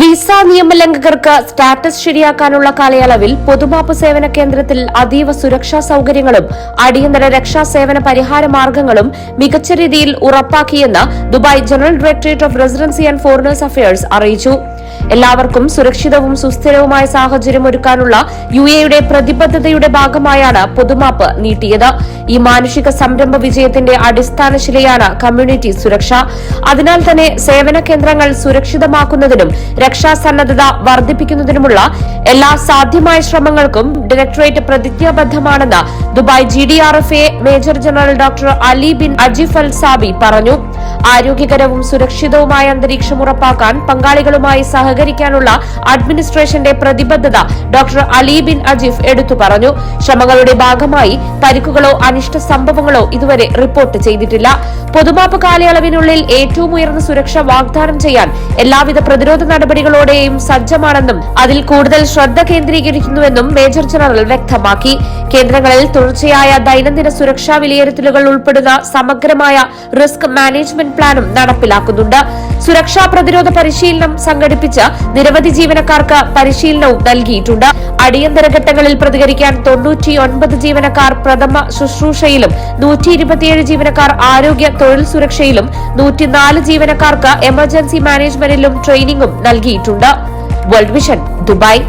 Visa നിയമലംഘകർക്ക് status ശരിയാക്കാനുള്ള കാലയളവിൽ പൊതുമാപ്പ് സേവന കേന്ദ്രത്തിൽ അതീവ സുരക്ഷാ സൌകര്യങ്ങളും അടിയന്തര രക്ഷാ സേവന പരിഹാര മാർഗങ്ങളും മികച്ച രീതിയിൽ ഉറപ്പാക്കിയെന്ന് Dubai General Directorate of Residency and Foreigners Affairs അറിയിച്ചു. എല്ലാവർക്കും സുരക്ഷിതവും സുസ്ഥിരവുമായ സാഹചര്യം ഒരുക്കാനുള്ള യു എയുടെ പ്രതിബദ്ധതയുടെ ഭാഗമായാണ് പൊതുമാപ്പ് നീട്ടിയത്. ഈ മാനുഷിക സംരംഭ വിജയത്തിന്റെ അടിസ്ഥാന ശിലയാണ് കമ്മ്യൂണിറ്റി സുരക്ഷ. അതിനാൽ തന്നെ സേവന കേന്ദ്രങ്ങൾ സുരക്ഷിതമാക്കുന്നതിനും രക്ഷാസന്നദ്ധത വർദ്ധിപ്പിക്കുന്നതിനുമുള്ള എല്ലാ സാധ്യമായ ശ്രമങ്ങൾക്കും ഡയറക്ടറേറ്റ് പ്രതിജ്ഞാബദ്ധമാണെന്ന് Dubai G D R F A major general doctor Ali bin Ajif Al Sabi പറഞ്ഞു. ആരോഗ്യകരവും സുരക്ഷിതവുമായ അന്തരീക്ഷം ഉറപ്പാക്കാൻ പങ്കാളികളുമായി സഹകരിക്കാനുള്ള അഡ്മിനിസ്ട്രേഷന്റെ പ്രതിബദ്ധത ഡോക്ടർ അലി ബിൻ അജീഫ് എടുത്തു പറഞ്ഞു. ശ്രമങ്ങളുടെ ഭാഗമായി പരിക്കുകളോ അനിഷ്ട സംഭവങ്ങളോ ഇതുവരെ റിപ്പോർട്ട് ചെയ്തിട്ടില്ല. പൊതുമാപ്പ് കാലയളവിനുള്ളിൽ ഏറ്റവും ഉയർന്ന സുരക്ഷ വാഗ്ദാനം ചെയ്യാൻ എല്ലാവിധ പ്രതിരോധ നടപടികളോടെയും സജ്ജമാണെന്നും അതിൽ കൂടുതൽ ശ്രദ്ധ കേന്ദ്രീകരിക്കുന്നുവെന്നും മേജർ ജനറൽ വ്യക്തമാക്കി. കേന്ദ്രങ്ങളിൽ തുടർച്ചയായ ദൈനംദിന സുരക്ഷാ വിലയിരുത്തലുകൾ ഉൾപ്പെടുന്ന സമഗ്രമായ റിസ്ക് മാനേജ്മെന്റ് പ്ലാനും നടപ്പിലാക്കുന്നുണ്ട്. സുരക്ഷാ പ്രതിരോധ പരിശീലനം സംഘടിപ്പിച്ച് നിരവധി ജീവനക്കാർക്ക് പരിശീലനവും നൽകിയിട്ടുണ്ട്. അടിയന്തര ഘട്ടങ്ങളിൽ പ്രതികരിക്കാൻ തൊണ്ണൂറ്റിയൊൻപത് ജീവനക്കാർ പ്രഥമ ശുശ്രൂഷയിലും നൂറ്റി ഇരുപത്തിയേഴ് ജീവനക്കാർ ആരോഗ്യ തൊഴിൽ സുരക്ഷയിലും നൂറ്റിനാല് ജീവനക്കാർക്ക് എമർജൻസി മാനേജ്മെന്റിലും ട്രെയിനിങ്ങും നൽകിയിട്ടുണ്ട്. World vision Dubai